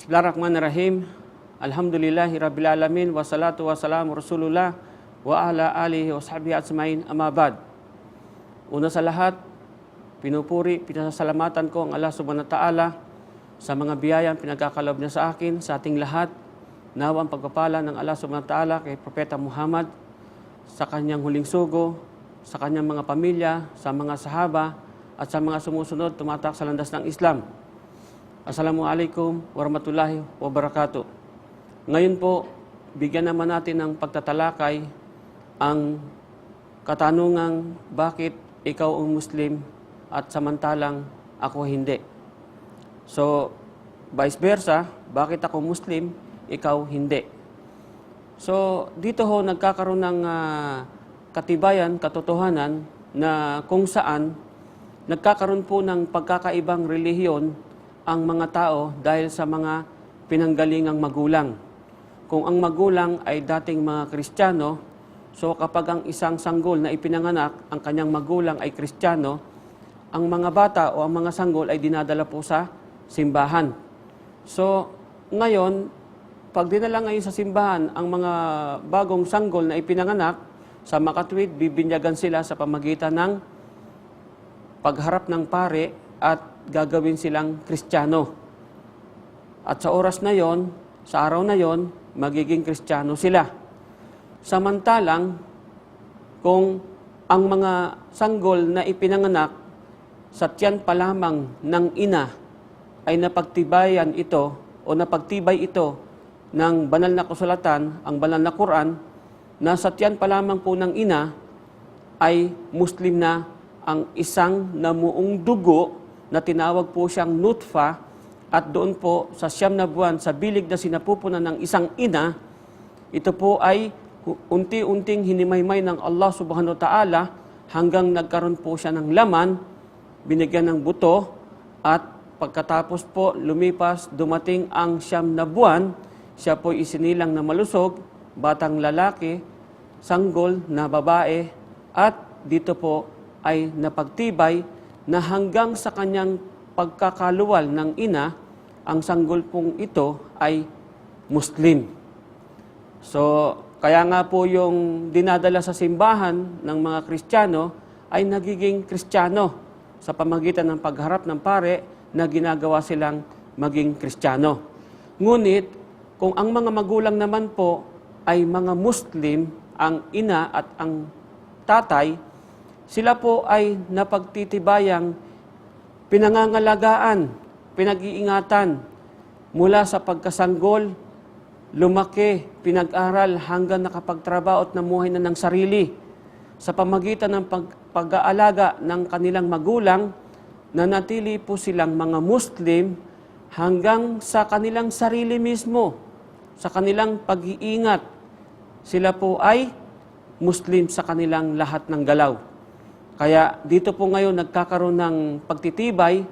Bismillahirrahmanirrahim. Alhamdulillahi Rabbil Alamin. Wassalatu wassalamu Rasulullah wa ala alihi wa sahbihi asmain amma ba'd. Una sa lahat, pinupuri, pinasasalamatan ko ang Allah subhanahu wa ta'ala sa mga biyayang pinagkakalob niya sa akin, sa ating lahat. Nawa ang pagpapala ng Allah subhanahu wa ta'ala kay Propeta Muhammad sa kanyang huling sugo, sa kanyang mga pamilya, sa mga sahaba, at sa mga sumusunod tumatak sa landas ng Islam. Assalamualaikum warahmatullahi wabarakatuh. Ngayon po, bigyan naman natin ng pagtatalakay ang katanungang bakit ikaw ang Muslim at samantalang ako hindi. So, vice versa, bakit ako Muslim, ikaw hindi. So, dito ho nagkakaroon ng ah, katibayan, katotohanan na kung saan nagkakaroon po ng pagkakaibang relihiyon ang mga tao dahil sa mga pinanggalingang magulang. Kung ang magulang ay dating mga Kristiyano, so kapag ang isang sanggol na ipinanganak, ang kanyang magulang ay Kristiyano, ang mga bata o ang mga sanggol ay dinadala po sa simbahan. So, ngayon, pag dinala ngayon sa simbahan ang mga bagong sanggol na ipinanganak, sa makatwid, bibinyagan sila sa pamagitan ng pagharap ng pare at gagawin silang kristyano. At sa oras na yon, sa araw na yon, magiging kristyano sila. Samantalang, kung ang mga sanggol na ipinanganak sa tiyan pa lamang ng ina ay napagtibayan ito o napagtibay ito ng banal na kasulatan, ang banal na Quran, na sa tiyan pa lamang po ng ina ay Muslim na ang isang namuong dugo na tinawag po siyang nutfa at doon po sa siyam na buwan sa bilig na sinapupunan ng isang ina, ito po ay unti-unting hinimaymay ng Allah subhanahu wa ta'ala hanggang nagkaroon po siya ng laman, binigyan ng buto at pagkatapos po lumipas dumating ang siyam na buwan, siya po isinilang na malusog, batang lalaki, sanggol na babae at dito po ay napagtibay na hanggang sa kanyang pagkakaluwal ng ina, ang sanggol pong ito ay Muslim. So, kaya nga po yung dinadala sa simbahan ng mga Kristiyano ay nagiging Kristiyano sa pamagitan ng pagharap ng pare na ginagawa silang maging Kristiyano. Ngunit, kung ang mga magulang naman po ay mga Muslim, ang ina at ang tatay, sila po ay napagtitibayang pinangangalagaan, pinag-iingatan mula sa pagkasanggol, lumaki, pinag-aral hanggang nakapagtrabaho at namuhay na ng sarili sa pamagitan ng pag- pag-aalaga ng kanilang magulang, nanatili po silang mga Muslim hanggang sa kanilang sarili mismo, sa kanilang pag-iingat. Sila po ay Muslim sa kanilang lahat ng galaw. Kaya dito po ngayon nagkakaroon ng pagtitibay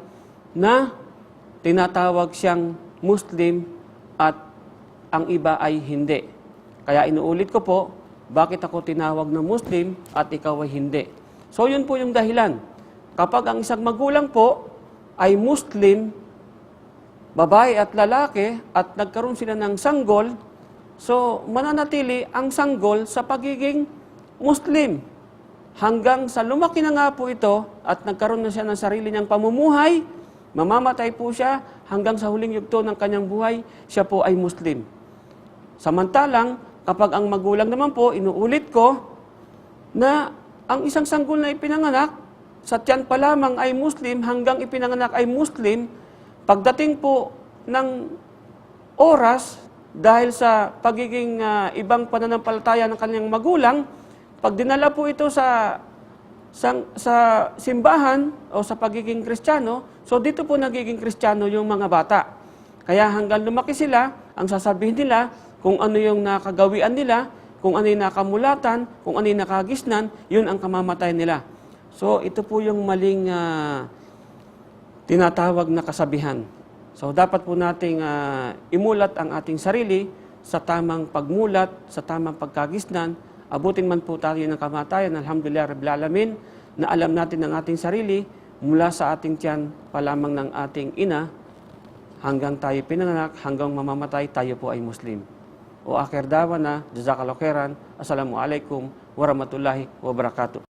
na tinatawag siyang Muslim at ang iba ay hindi. Kaya inuulit ko po, bakit ako tinawag na Muslim at ikaw ay hindi? So yun po yung dahilan. Kapag ang isang magulang po ay Muslim, babae at lalaki, at nagkaroon sila ng sanggol, so mananatili ang sanggol sa pagiging Muslim. Hanggang sa lumaki na nga po ito at nagkaroon na siya ng sarili niyang pamumuhay, mamamatay po siya hanggang sa huling yugto ng kanyang buhay, siya po ay Muslim. Samantalang, kapag ang magulang naman po, inuulit ko, na ang isang sanggol na ipinanganak, sa tiyan pa lamang ay Muslim, hanggang ipinanganak ay Muslim, pagdating po ng oras, dahil sa pagiging ah, ibang pananampalataya ng kanyang magulang, pag dinala po ito sa, sa, sa simbahan o sa pagiging kristyano, so dito po nagiging kristyano yung mga bata. Kaya hanggang lumaki sila, ang sasabihin nila kung ano yung nakagawian nila, kung ano yung nakamulatan, kung ano yung nakagisnan, yun ang kamamatayan nila. So ito po yung maling ah, tinatawag na kasabihan. So dapat po nating ah, imulat ang ating sarili sa tamang pagmulat, sa tamang pagkagisnan, abutin man po tayo ng kamatayan, alhamdulillah rabbil alamin, na alam natin ang ating sarili mula sa ating tiyan pa lamang ng ating ina hanggang tayo pinanganak, hanggang mamamatay, tayo po ay Muslim. O akhir dawa na, jazakallahu khairan, assalamualaikum warahmatullahi wabarakatuh.